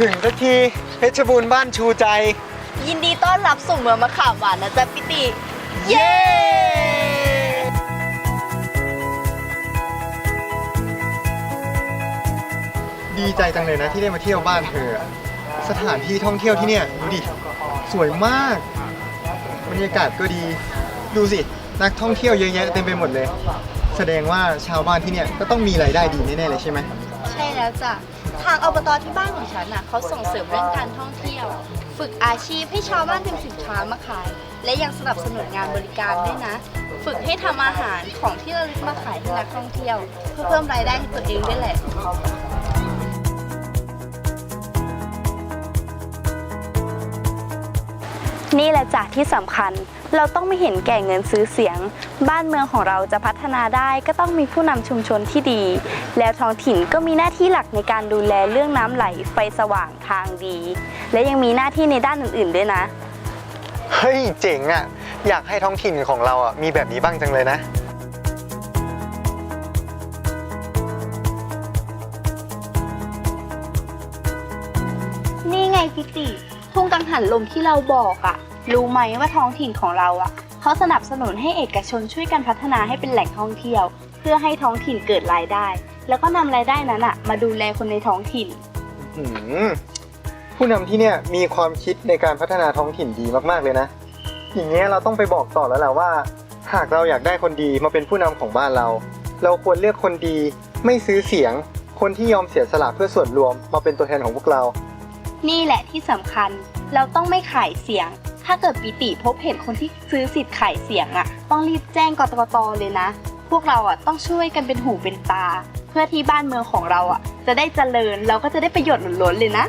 ถึงสักทีเพชรบูรณ์บ้านชูใจ ยินดีต้อนรับสู่เมืองมะขามหวานนะจ๊ะปิติเย้ ดีใจจังเลยนะที่ได้มาเที่ยวบ้านเธอ สถานที่ท่องเที่ยวที่เนี่ยดูดิ สวยมาก บรรยากาศก็ดี ดูสิ นักท่องเที่ยวเยอะแยะเต็มไปหมดเลย แสดงว่าชาวบ้านที่เนี่ยก็ต้องมีรายได้ดีแน่ๆเลยใช่ไหม ใช่แล้วจ้ะ ทางอบตที่บ้านของฉันน่ะเขาส่งเสริมเรื่องการท่องเที่ยว ฝึกอาชีพให้ชาวบ้านทำสินค้ามาขาย และยังสนับสนุนงานบริการด้วยนะ ฝึกให้ทำอาหารของที่ระลึกมาขายให้นักท่องเที่ยว เพื่อเพิ่มรายได้ให้ตัวเองด้วยแหละ นี่แหละจ้ะที่สำคัญ เราต้องไม่เห็นแก่เงินซื้อเสียง บ้านเมืองของเราจะพัฒนาได้ก็ต้องมีผู้นำชุมชนที่ดี แล้วท้องถิ่นก็มีหน้าที่หลักในการดูแลเรื่องน้ำไหลไฟสว่างทางดี และยังมีหน้าที่ในด้านอื่น ๆ ด้วยนะ เฮ้ยเจ๋งอะ อยากให้ท้องถิ่นของเราอะมีแบบนี้บ้างจังเลยนะ นี่ไงพิติ ทุ่งกังหันลมที่เราบอกอะรู้ไหมว่าท้องถิ่นของเราอะเขาสนับสนุนให้เอกชนช่วยกันพัฒนาให้เป็นแหล่งท่องเที่ยว เพื่อให้ท้องถิ่นเกิดรายได้ แล้วก็นำรายได้นั้นอะมาดูแลคนในท้องถิ่นอืมผู้นำที่เนี่ยมีความคิดในการพัฒนาท้องถิ่นดีมากๆเลยนะ อย่างเงี้ยเราต้องไปบอกต่อแล้วแหละว่า หากเราอยากได้คนดีมาเป็นผู้นำของบ้านเรา เราควรเลือกคนดีไม่ซื้อเสียง คนที่ยอมเสียสละเพื่อส่วนรวมมาเป็นตัวแทนของพวกเรา นี่แหละที่สำคัญ เราต้องไม่ขายเสียง ถ้าเกิดปิติพบเห็นคนที่ซื้อสิทธิ์ขายเสียงอะต้องรีบแจ้งกตกตเลยนะ พวกเราอะต้องช่วยกันเป็นหูเป็นตา เพื่อที่บ้านเมืองของเราอะจะได้เจริญเราก็จะได้ประโยชน์ล้นๆเลยนะ